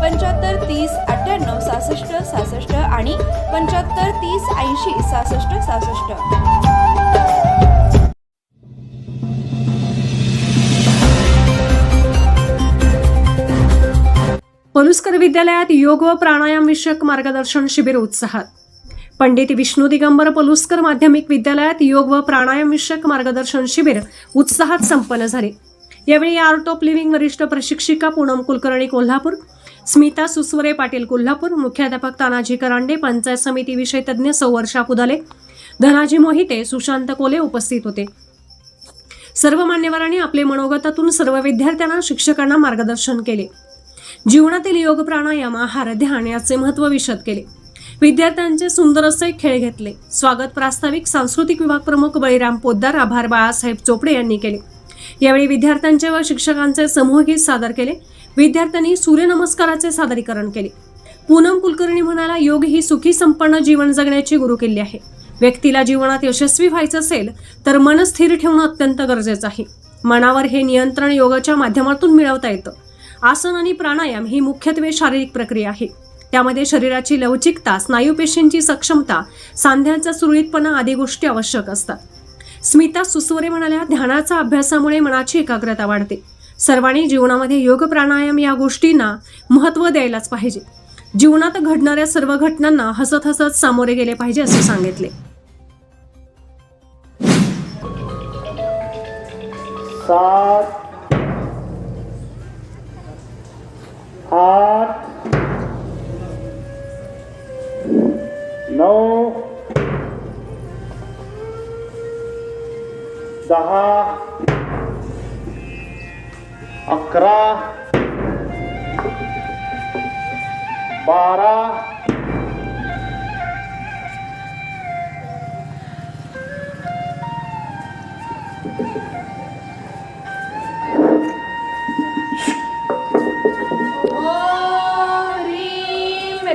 पंच्याहत्तर तीस अठ्ठ्याण्णव सहासष्ट सहासष्ट आणि पंच्याहत्तर तीस ऐंशी सहासष्ट सहासष्ट. पलुस्कर विद्यालयात योग व प्राणायाम विषयक मार्गदर्शन शिबिर उत्साहात. पंडित विष्णू दिगंबर पलुस्कर माध्यमिक विद्यालयात योग व प्राणायाम विषयक मार्गदर्शन शिबिर उत्साहात संपन्न झाले. यावेळी आर्ट ऑफ लिव्हिंग वरिष्ठ प्रशिक्षिका पूनम कुलकर्णी कोल्हापूर स्मिता सुसवरे पाटील कोल्हापूर मुख्याध्यापक तानाजी करांडे पंचायत समिती विषय तज्ज्ञ सौवर्षा पुदाले धनाजी मोहिते सुशांत कोले उपस्थित होते. सर्व मान्यवरांनी आपले मनोगतातून सर्व विद्यार्थ्यांना शिक्षकांना मार्गदर्शन केले. जीवनातील योग प्राणायाम आहार ध्यान याचे महत्त्व विशद केले. विद्यार्थ्यांचे सुंदर असे खेळ घेतले. स्वागत प्रास्ताविक सांस्कृतिक विभाग प्रमुख बळीराम पोद्दार आभार बाळासाहेब चोपडे यांनी केले. यावेळी विद्यार्थ्यांचे व शिक्षकांचे समूहगीत सादर केले. विद्यार्थ्यांनी सूर्यनमस्काराचे सादरीकरण केले. पूनम कुलकर्णी म्हणाला योग ही सुखी संपन्न जीवन जगण्याची गुरुकिल्ली आहे. व्यक्तीला जीवनात यशस्वी व्हायचं असेल तर मन स्थिर ठेवणं अत्यंत गरजेचं आहे. मनावर हे नियंत्रण योगाच्या माध्यमातून मिळवता येतं. आसन आणि प्राणायाम ही मुख्यत्वे शारीरिक प्रक्रिया आहे. त्यामध्ये शरीराची लवचिकता स्नायूपेशींची सक्षमता सांध्यांचा सुरळीतपणा आदी गोष्टी आवश्यक असतात. स्मिता सुसवरे म्हणाल्या ध्यानाचा अभ्यासामुळे मनाची एकाग्रता वाढते. सर्वांनी जीवनामध्ये योग प्राणायाम या गोष्टींना महत्त्व द्यायलाच पाहिजे. जीवनात घडणाऱ्या सर्व घटनांना हसत हसत सामोरे गेले पाहिजे असे सांगितले. सात आठ दहा अकरा बारा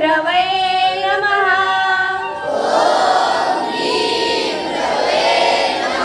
रवै